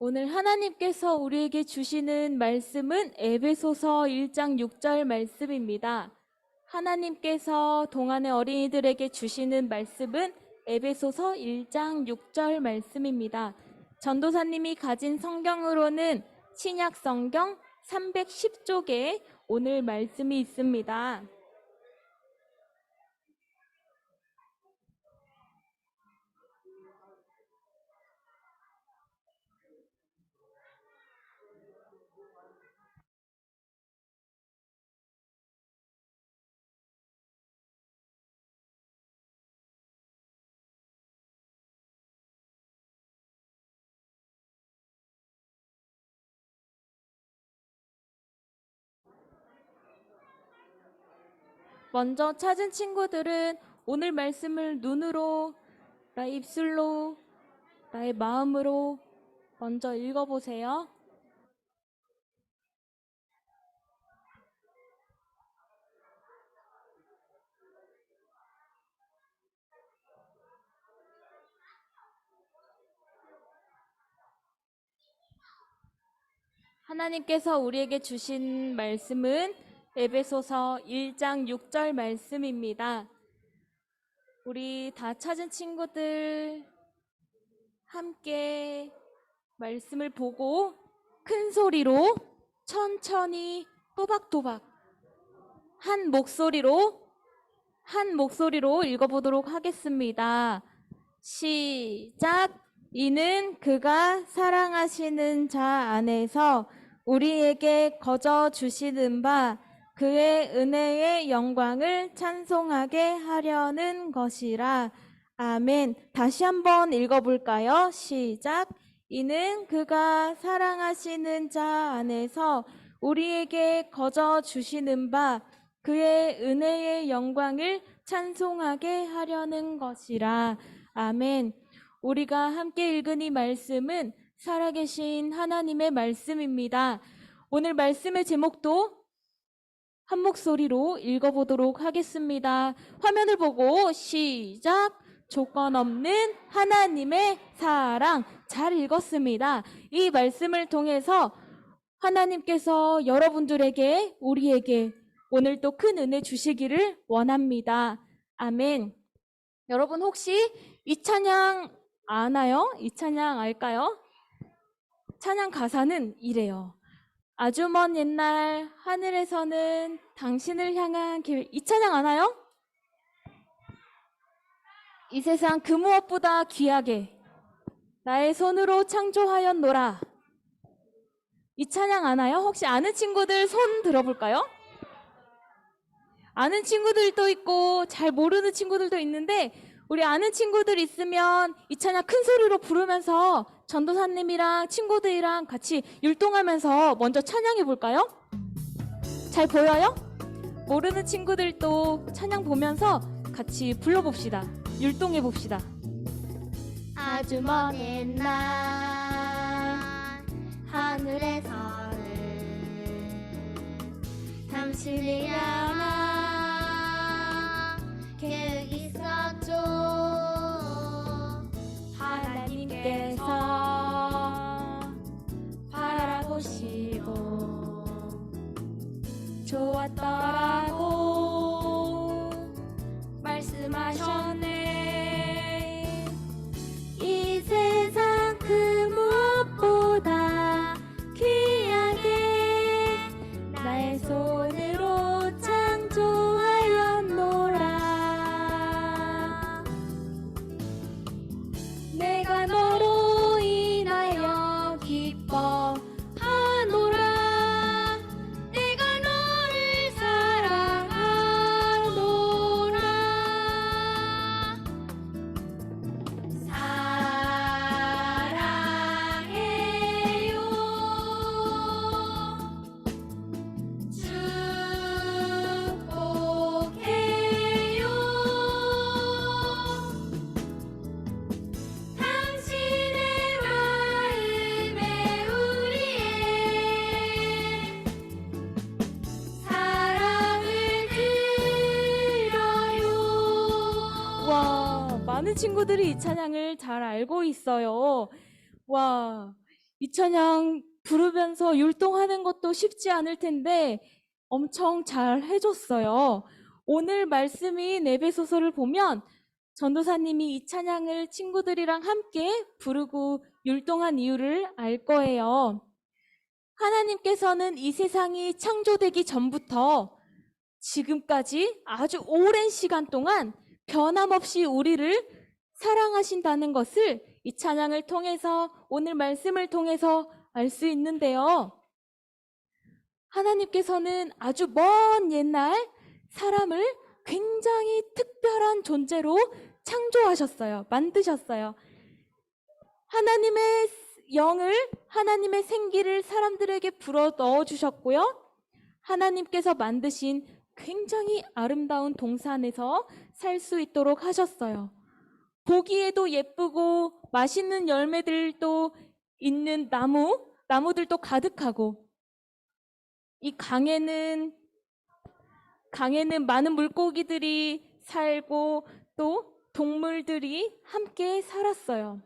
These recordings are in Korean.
오늘 하나님께서 우리에게 주시는 말씀은 에베소서 1장 6절 말씀입니다. 하나님께서 동안의 어린이들에게 주시는 말씀은 에베소서 1장 6절 말씀입니다. 전도사님이 가진 성경으로는 신약 성경 310쪽에 오늘 말씀이 있습니다. 먼저 찾은 친구들은 오늘 말씀을 눈으로, 나의 입술로, 나의 마음으로 먼저 읽어보세요. 하나님께서 우리에게 주신 말씀은 에베소서 1장 6절 말씀입니다. 우리 다 찾은 친구들 함께 말씀을 보고 큰 소리로 천천히 또박또박 한 목소리로 한 목소리로 읽어보도록 하겠습니다. 시작. 이는 그가 사랑하시는 자 안에서 우리에게 거저 주시는 바 그의 은혜의 영광을 찬송하게 하려는 것이라. 아멘. 다시 한번 읽어볼까요? 시작. 이는 그가 사랑하시는 자 안에서 우리에게 거저 주시는 바 그의 은혜의 영광을 찬송하게 하려는 것이라. 아멘. 우리가 함께 읽은 이 말씀은 살아계신 하나님의 말씀입니다. 오늘 말씀의 제목도 한 목소리로 읽어보도록 하겠습니다. 화면을 보고 시작! 조건 없는 하나님의 사랑. 잘 읽었습니다. 이 말씀을 통해서 하나님께서 여러분들에게, 우리에게 오늘 또 큰 은혜 주시기를 원합니다. 아멘. 여러분 혹시 이 찬양 아나요? 이 찬양 알까요? 찬양 가사는 이래요. 아주 먼 옛날 하늘에서는 당신을 향한 길. 이 찬양 아나요? 이 세상 그 무엇보다 귀하게 나의 손으로 창조하였노라. 이 찬양 아나요? 혹시 아는 친구들 손 들어볼까요? 아는 친구들도 있고 잘 모르는 친구들도 있는데 우리 아는 친구들 있으면 이 찬양 큰 소리로 부르면서 전도사님이랑 친구들이랑 같이 율동하면서 먼저 찬양해 볼까요? 잘 보여요? 모르는 친구들도 찬양 보면서 같이 불러봅시다. 율동해 봅시다. 아주 먼 옛날 하늘에서는 당신을 향 좋았더라고 말씀하셨 많은 친구들이 이 찬양을 잘 알고 있어요. 와, 이이 찬양 부르면서 율동하는 것도 쉽지 않을 텐데 엄청 잘 해줬어요. 오늘 말씀인 에베소서를 보면 전도사님이 이 찬양을 친구들이랑 함께 부르고 율동한 이유를 알 거예요. 하나님께서는 이 세상이 창조되기 전부터 지금까지 아주 오랜 시간 동안 변함없이 우리를 사랑하신다는 것을 이 찬양을 통해서 오늘 말씀을 통해서 알 수 있는데요. 하나님께서는 아주 먼 옛날 사람을 굉장히 특별한 존재로 창조하셨어요. 만드셨어요. 하나님의 영을, 하나님의 생기를 사람들에게 불어 넣어 주셨고요. 하나님께서 만드신 굉장히 아름다운 동산에서 살 수 있도록 하셨어요. 보기에도 예쁘고 맛있는 열매들도 있는 나무, 나무들도 가득하고 이 강에는 강에는 많은 물고기들이 살고 또 동물들이 함께 살았어요.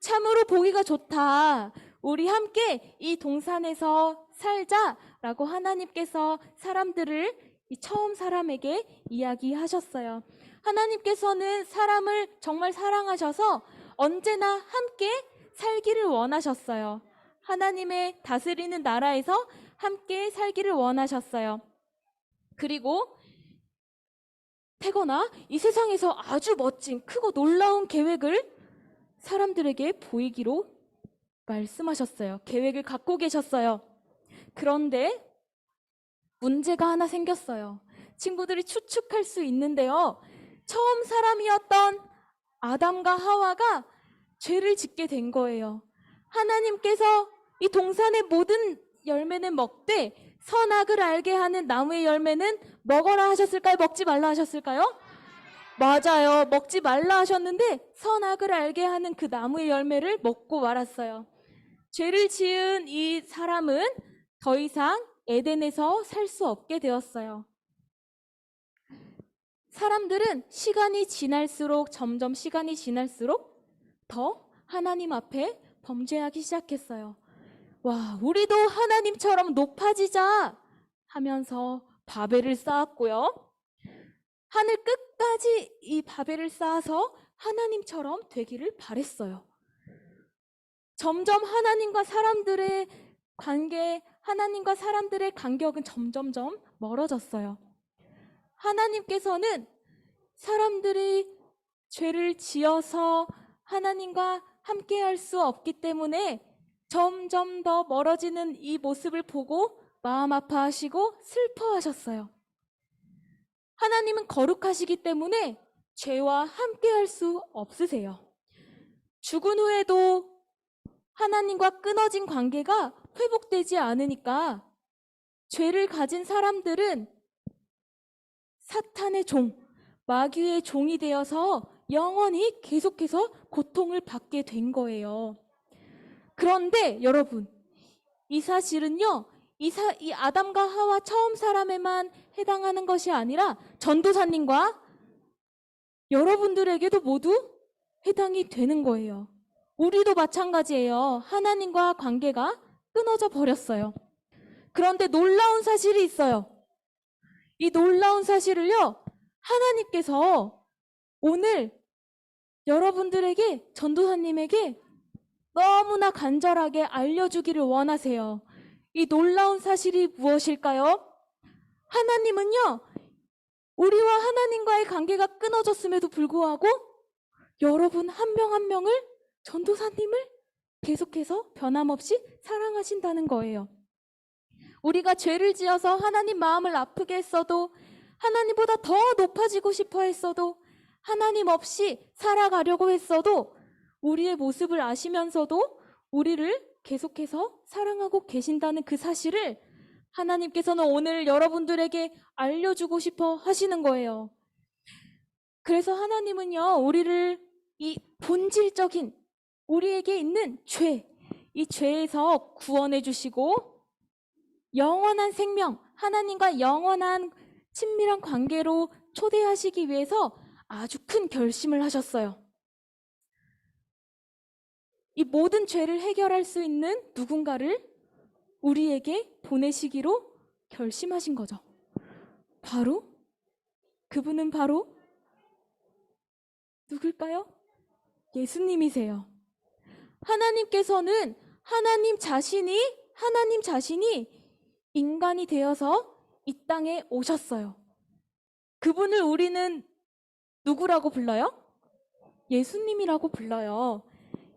참으로 보기가 좋다. 우리 함께 이 동산에서 살자라고 하나님께서 사람들을 이 처음 사람에게 이야기하셨어요. 하나님께서는 사람을 정말 사랑하셔서 언제나 함께 살기를 원하셨어요. 하나님의 다스리는 나라에서 함께 살기를 원하셨어요. 그리고 태거나 이 세상에서 아주 멋진 크고 놀라운 계획을 사람들에게 보이기로 말씀하셨어요. 계획을 갖고 계셨어요. 그런데 문제가 하나 생겼어요. 친구들이 추측할 수 있는데요. 처음 사람이었던 아담과 하와가 죄를 짓게 된 거예요. 하나님께서 이 동산의 모든 열매는 먹되 선악을 알게 하는 나무의 열매는 먹어라 하셨을까요? 먹지 말라 하셨을까요? 맞아요. 먹지 말라 하셨는데 선악을 알게 하는 그 나무의 열매를 먹고 말았어요. 죄를 지은 이 사람은 더 이상 에덴에서 살 수 없게 되었어요. 사람들은 시간이 지날수록 점점 시간이 지날수록 더 하나님 앞에 범죄하기 시작했어요. 와, 우리도 하나님처럼 높아지자 하면서 바벨을 쌓았고요. 하늘 끝까지 이 바벨을 쌓아서 하나님처럼 되기를 바랬어요. 점점 하나님과 사람들의 관계, 하나님과 사람들의 간격은 점점점 멀어졌어요. 하나님께서는 사람들이 죄를 지어서 하나님과 함께 할 수 없기 때문에 점점 더 멀어지는 이 모습을 보고 마음 아파하시고 슬퍼하셨어요. 하나님은 거룩하시기 때문에 죄와 함께 할 수 없으세요. 죽은 후에도 하나님과 끊어진 관계가 회복되지 않으니까 죄를 가진 사람들은 사탄의 종, 마귀의 종이 되어서 영원히 계속해서 고통을 받게 된 거예요. 그런데 여러분, 이 사실은요, 이, 사, 이 아담과 하와 처음 사람에만 해당하는 것이 아니라 전도사님과 여러분들에게도 모두 해당이 되는 거예요. 우리도 마찬가지예요. 하나님과 관계가 끊어져 버렸어요. 그런데 놀라운 사실이 있어요. 이 놀라운 사실을요, 하나님께서 오늘 여러분들에게, 전도사님에게 너무나 간절하게 알려주기를 원하세요. 이 놀라운 사실이 무엇일까요? 하나님은요, 우리와 하나님과의 관계가 끊어졌음에도 불구하고 여러분 한 명한 명을 전도사님을 계속해서 변함없이 사랑하신다는 거예요. 우리가 죄를 지어서 하나님 마음을 아프게 했어도 하나님보다 더 높아지고 싶어 했어도 하나님 없이 살아가려고 했어도 우리의 모습을 아시면서도 우리를 계속해서 사랑하고 계신다는 그 사실을 하나님께서는 오늘 여러분들에게 알려주고 싶어 하시는 거예요. 그래서 하나님은요, 우리를 이 본질적인 우리에게 있는 죄, 이 죄에서 구원해 주시고 영원한 생명, 하나님과 영원한 친밀한 관계로 초대하시기 위해서 아주 큰 결심을 하셨어요. 이 모든 죄를 해결할 수 있는 누군가를 우리에게 보내시기로 결심하신 거죠. 바로 그분은 바로 누굴까요? 예수님이세요. 하나님께서는 하나님 자신이 하나님 자신이 인간이 되어서 이 땅에 오셨어요. 그분을 우리는 누구라고 불러요? 예수님이라고 불러요.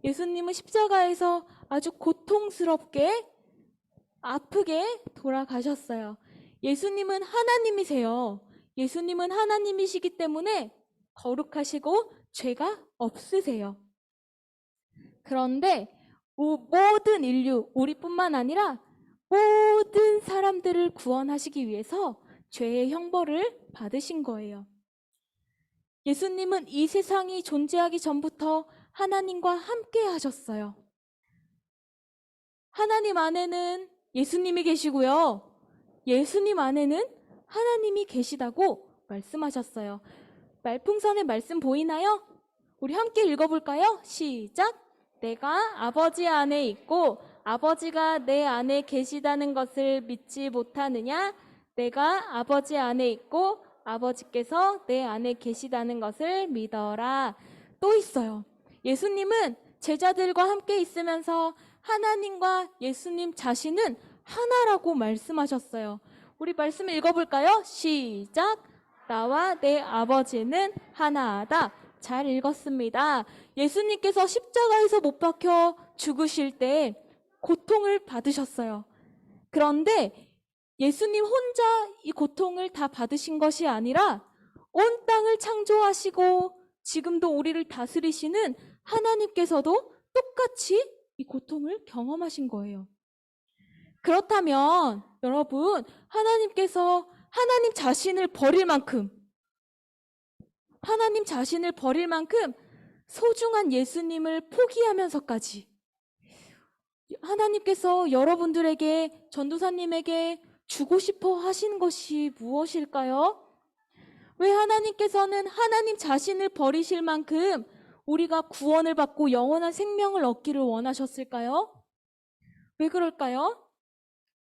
예수님은 십자가에서 아주 고통스럽게 아프게 돌아가셨어요. 예수님은 하나님이세요. 예수님은 하나님이시기 때문에 거룩하시고 죄가 없으세요. 그런데 모- 모든 인류, 우리뿐만 아니라 모든 사람들을 구원하시기 위해서 죄의 형벌을 받으신 거예요. 예수님은 이 세상이 존재하기 전부터 하나님과 함께 하셨어요. 하나님 안에는 예수님이 계시고요. 예수님 안에는 하나님이 계시다고 말씀하셨어요. 말풍선의 말씀 보이나요? 우리 함께 읽어볼까요? 시작! 내가 아버지 안에 있고 아버지가 내 안에 계시다는 것을 믿지 못하느냐? 내가 아버지 안에 있고 아버지께서 내 안에 계시다는 것을 믿어라. 또 있어요. 예수님은 제자들과 함께 있으면서 하나님과 예수님 자신은 하나라고 말씀하셨어요. 우리 말씀 읽어볼까요? 시작! 나와 내 아버지는 하나다. 잘 읽었습니다. 예수님께서 십자가에서 못 박혀 죽으실 때 고통을 받으셨어요. 그런데 예수님 혼자 이 고통을 다 받으신 것이 아니라 온 땅을 창조하시고 지금도 우리를 다스리시는 하나님께서도 똑같이 이 고통을 경험하신 거예요. 그렇다면 여러분, 하나님께서 하나님 자신을 버릴 만큼 하나님 자신을 버릴 만큼 소중한 예수님을 포기하면서까지 하나님께서 여러분들에게 전도사님에게 주고 싶어 하신 것이 무엇일까요? 왜 하나님께서는 하나님 자신을 버리실 만큼 우리가 구원을 받고 영원한 생명을 얻기를 원하셨을까요? 왜 그럴까요?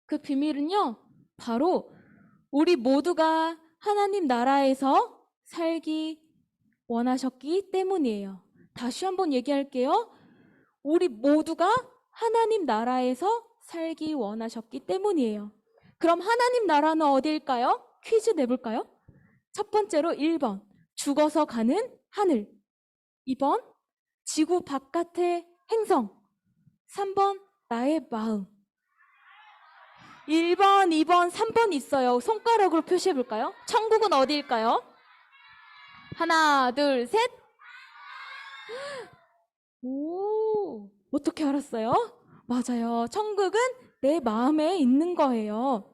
그 비밀은요, 바로 우리 모두가 하나님 나라에서 살기 원하셨기 때문이에요. 다시 한번 얘기할게요. 우리 모두가 하나님 나라에서 살기 원하셨기 때문이에요. 그럼 하나님 나라는 어디일까요? 퀴즈 내볼까요? 첫 번째로 1번, 죽어서 가는 하늘. 2번, 지구 바깥의 행성. 3번, 나의 마음. 1번, 2번, 3번 있어요. 손가락으로 표시해 볼까요? 천국은 어디일까요? 하나, 둘, 셋. 오, 어떻게 알았어요? 맞아요. 천국은 내 마음에 있는 거예요.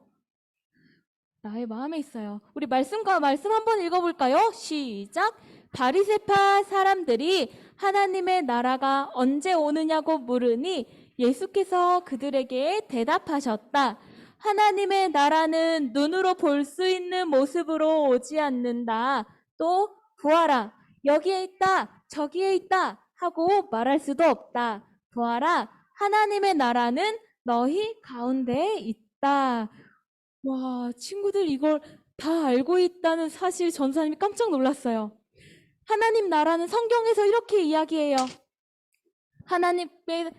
나의 마음에 있어요. 우리 말씀과 말씀 한번 읽어볼까요? 시작. 바리세파 사람들이 하나님의 나라가 언제 오느냐고 물으니 예수께서 그들에게 대답하셨다. 하나님의 나라는 눈으로 볼 수 있는 모습으로 오지 않는다. 또 보아라. 여기에 있다. 저기에 있다. 하고 말할 수도 없다. 보아라. 하나님의 나라는 너희 가운데에 있다. 와, 친구들 이걸 다 알고 있다는 사실 전사님이 깜짝 놀랐어요. 하나님 나라는 성경에서 이렇게 이야기해요. 하나님의,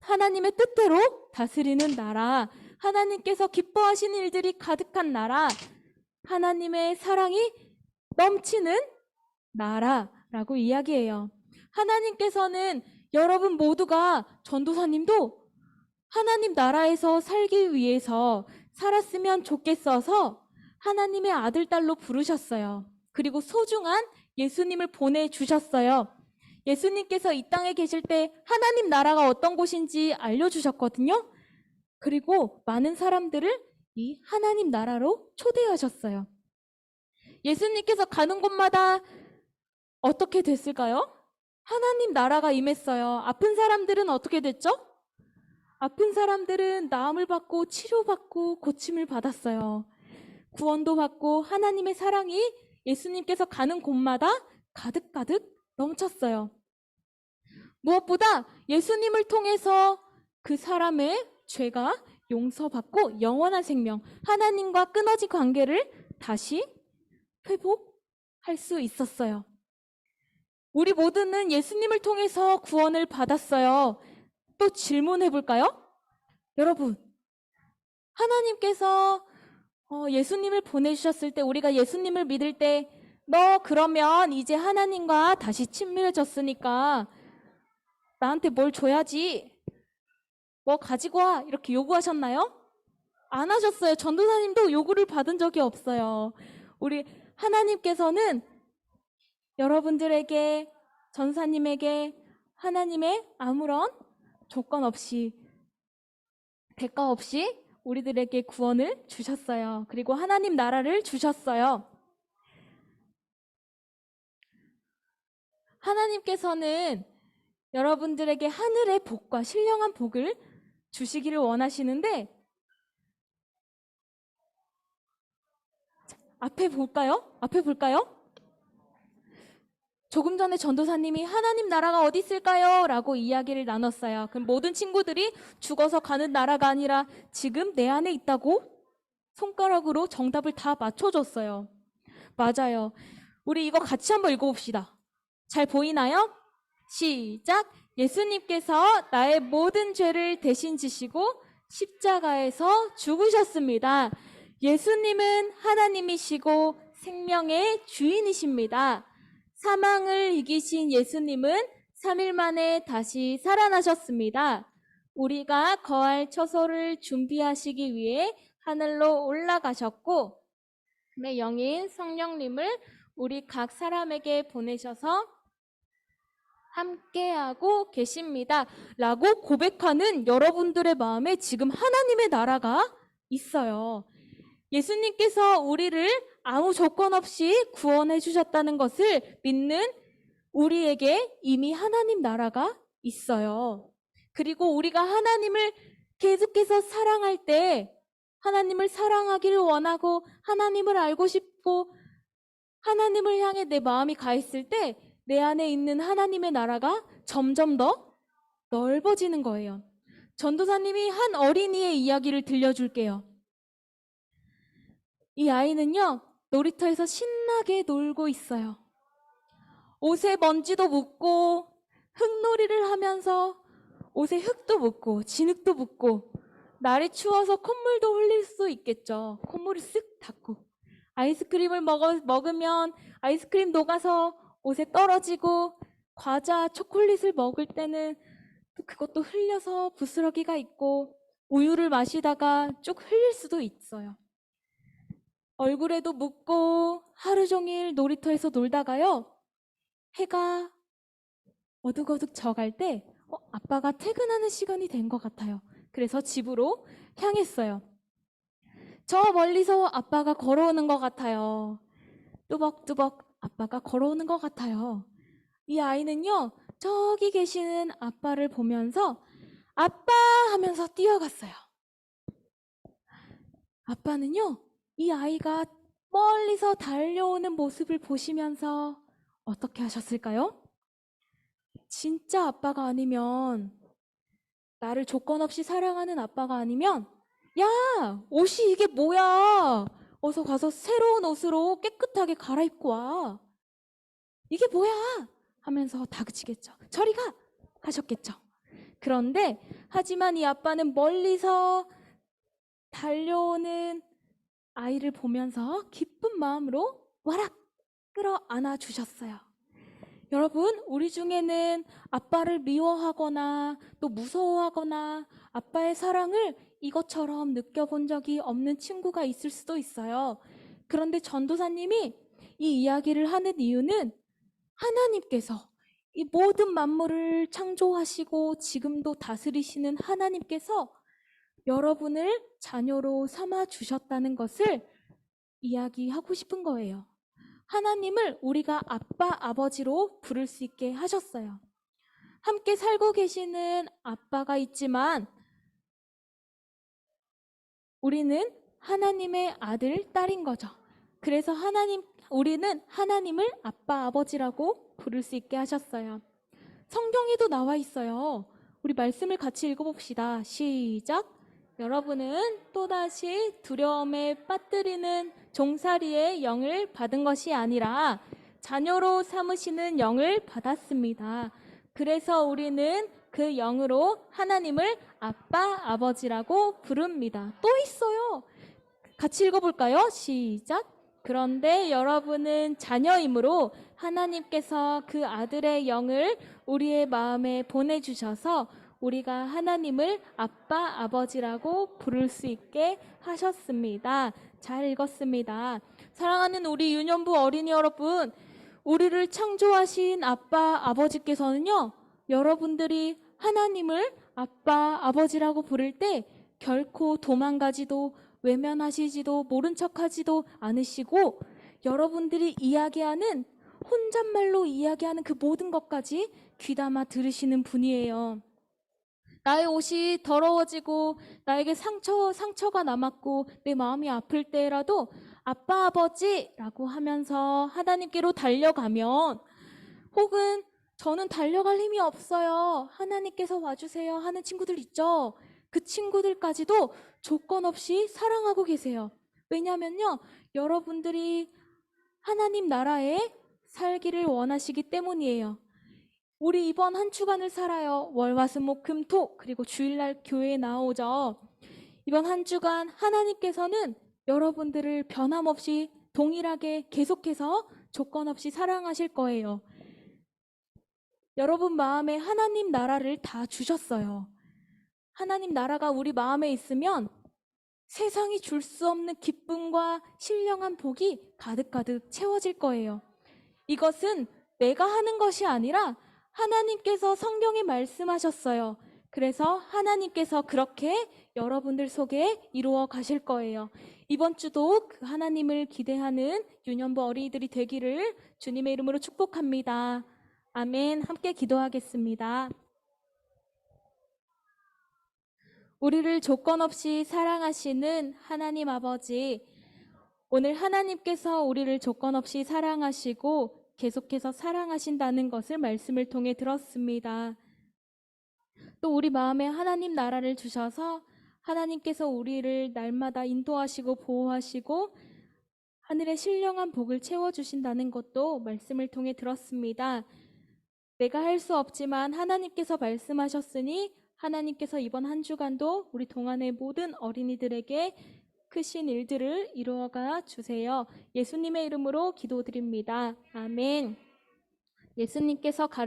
하나님의 뜻대로 다스리는 나라. 하나님께서 기뻐하시는 일들이 가득한 나라. 하나님의 사랑이 넘치는 나라라고 이야기해요. 하나님께서는 여러분 모두가 전도사님도 하나님 나라에서 살기 위해서 살았으면 좋겠어서 하나님의 아들, 딸로 부르셨어요. 그리고 소중한 예수님을 보내주셨어요. 예수님께서 이 땅에 계실 때 하나님 나라가 어떤 곳인지 알려주셨거든요. 그리고 많은 사람들을 이 하나님 나라로 초대하셨어요. 예수님께서 가는 곳마다 어떻게 됐을까요? 하나님 나라가 임했어요. 아픈 사람들은 어떻게 됐죠? 아픈 사람들은 나음을 받고 치료받고 고침을 받았어요. 구원도 받고 하나님의 사랑이 예수님께서 가는 곳마다 가득가득 넘쳤어요. 무엇보다 예수님을 통해서 그 사람의 죄가 용서받고 영원한 생명, 하나님과 끊어진 관계를 다시 회복할 수 있었어요. 우리 모두는 예수님을 통해서 구원을 받았어요. 또 질문해 볼까요? 여러분, 하나님께서 어, 예수님을 보내주셨을 때, 우리가 예수님을 믿을 때, 너 그러면 이제 하나님과 다시 친밀해졌으니까 나한테 뭘 줘야지. 뭐 가지고 와. 이렇게 요구하셨나요? 안 하셨어요. 전도사님도 요구를 받은 적이 없어요. 우리 하나님께서는 여러분들에게, 전사님에게 하나님의 아무런 조건 없이, 대가 없이 우리들에게 구원을 주셨어요. 그리고 하나님 나라를 주셨어요. 하나님께서는 여러분들에게 하늘의 복과 신령한 복을 주시기를 원하시는데 자, 앞에 볼까요? 앞에 볼까요? 조금 전에 전도사님이 하나님 나라가 어디 있을까요? 라고 이야기를 나눴어요. 그럼 모든 친구들이 죽어서 가는 나라가 아니라 지금 내 안에 있다고 손가락으로 정답을 다 맞춰줬어요. 맞아요. 우리 이거 같이 한번 읽어봅시다. 잘 보이나요? 시작. 예수님께서 나의 모든 죄를 대신 지시고 십자가에서 죽으셨습니다. 예수님은 하나님이시고 생명의 주인이십니다. 사망을 이기신 예수님은 3일 만에 다시 살아나셨습니다. 우리가 거할 처소를 준비하시기 위해 하늘로 올라가셨고, 내 영인 성령님을 우리 각 사람에게 보내셔서 함께하고 계십니다. 라고 고백하는 여러분들의 마음에 지금 하나님의 나라가 있어요. 예수님께서 우리를 아무 조건 없이 구원해 주셨다는 것을 믿는 우리에게 이미 하나님 나라가 있어요. 그리고 우리가 하나님을 계속해서 사랑할 때 하나님을 사랑하기를 원하고 하나님을 알고 싶고 하나님을 향해 내 마음이 가 있을 때 내 안에 있는 하나님의 나라가 점점 더 넓어지는 거예요. 전도사님이 한 어린이의 이야기를 들려줄게요. 이 아이는요, 놀이터에서 신나게 놀고 있어요. 옷에 먼지도 묻고, 흙놀이를 하면서 옷에 흙도 묻고, 진흙도 묻고, 날이 추워서 콧물도 흘릴 수 있겠죠. 콧물을 쓱 닦고. 아이스크림을 먹어, 먹으면 아이스크림 녹아서 옷에 떨어지고, 과자, 초콜릿을 먹을 때는 또 그것도 흘려서 부스러기가 있고, 우유를 마시다가 쭉 흘릴 수도 있어요. 얼굴에도 묻고 하루 종일 놀이터에서 놀다가요. 해가 어둑어둑 져갈 때 어, 아빠가 퇴근하는 시간이 된 것 같아요. 그래서 집으로 향했어요. 저 멀리서 아빠가 걸어오는 것 같아요. 뚜벅뚜벅 아빠가 걸어오는 것 같아요. 이 아이는요, 저기 계시는 아빠를 보면서 아빠 하면서 뛰어갔어요. 아빠는요, 이 아이가 멀리서 달려오는 모습을 보시면서 어떻게 하셨을까요? 진짜 아빠가 아니면, 나를 조건 없이 사랑하는 아빠가 아니면, 야, 옷이 이게 뭐야? 어서 가서 새로운 옷으로 깨끗하게 갈아입고 와. 이게 뭐야? 하면서 다그치겠죠. 저리 가! 하셨겠죠. 그런데, 하지만 이 아빠는 멀리서 달려오는 아이를 보면서 기쁜 마음으로 와락 끌어 안아 주셨어요. 여러분, 우리 중에는 아빠를 미워하거나 또 무서워하거나 아빠의 사랑을 이것처럼 느껴본 적이 없는 친구가 있을 수도 있어요. 그런데 전도사님이 이 이야기를 하는 이유는 하나님께서 이 모든 만물을 창조하시고 지금도 다스리시는 하나님께서 여러분을 자녀로 삼아 주셨다는 것을 이야기하고 싶은 거예요. 하나님을 우리가 아빠, 아버지로 부를 수 있게 하셨어요. 함께 살고 계시는 아빠가 있지만 우리는 하나님의 아들, 딸인 거죠. 그래서 하나님, 우리는 하나님을 아빠, 아버지라고 부를 수 있게 하셨어요. 성경에도 나와 있어요. 우리 말씀을 같이 읽어봅시다. 시작. 여러분은 또다시 두려움에 빠뜨리는 종살이의 영을 받은 것이 아니라 자녀로 삼으시는 영을 받았습니다. 그래서 우리는 그 영으로 하나님을 아빠, 아버지라고 부릅니다. 또 있어요. 같이 읽어볼까요? 시작. 그런데 여러분은 자녀이므로 하나님께서 그 아들의 영을 우리의 마음에 보내주셔서 우리가 하나님을 아빠, 아버지라고 부를 수 있게 하셨습니다. 잘 읽었습니다. 사랑하는 우리 유년부 어린이 여러분, 우리를 창조하신 아빠, 아버지께서는요, 여러분들이 하나님을 아빠, 아버지라고 부를 때 결코 도망가지도 외면하시지도 모른 척하지도 않으시고 여러분들이 이야기하는 혼잣말로 이야기하는 그 모든 것까지 귀담아 들으시는 분이에요. 나의 옷이 더러워지고 나에게 상처 상처가 남았고 내 마음이 아플 때라도 아빠 아버지라고 하면서 하나님께로 달려가면 혹은 저는 달려갈 힘이 없어요. 하나님께서 와주세요 하는 친구들 있죠. 그 친구들까지도 조건 없이 사랑하고 계세요. 왜냐면요. 여러분들이 하나님 나라에 살기를 원하시기 때문이에요. 우리 이번 한 주간을 살아요. 월화수목금토 그리고 주일날 교회에 나오죠. 이번 한 주간 하나님께서는 여러분들을 변함없이 동일하게 계속해서 조건 없이 사랑하실 거예요. 여러분 마음에 하나님 나라를 다 주셨어요. 하나님 나라가 우리 마음에 있으면 세상이 줄 수 없는 기쁨과 신령한 복이 가득가득 채워질 거예요. 이것은 내가 하는 것이 아니라 하나님께서 성경에 말씀하셨어요. 그래서 하나님께서 그렇게 여러분들 속에 이루어 가실 거예요. 이번 주도 그 하나님을 기대하는 유년부 어린이들이 되기를 주님의 이름으로 축복합니다. 아멘. 함께 기도하겠습니다. 우리를 조건 없이 사랑하시는 하나님 아버지, 오늘 하나님께서 우리를 조건 없이 사랑하시고 계속해서 사랑하신다는 것을 말씀을 통해 들었습니다. 또 우리 마음에 하나님 나라를 주셔서 하나님께서 우리를 날마다 인도하시고 보호하시고 하늘의 신령한 복을 채워주신다는 것도 말씀을 통해 들었습니다. 내가 할 수 없지만 하나님께서 말씀하셨으니 하나님께서 이번 한 주간도 우리 동안의 모든 어린이들에게 크신 일들을 이루어가 주세요. 예수님의 이름으로 기도드립니다. 아멘. 예수님께서 가르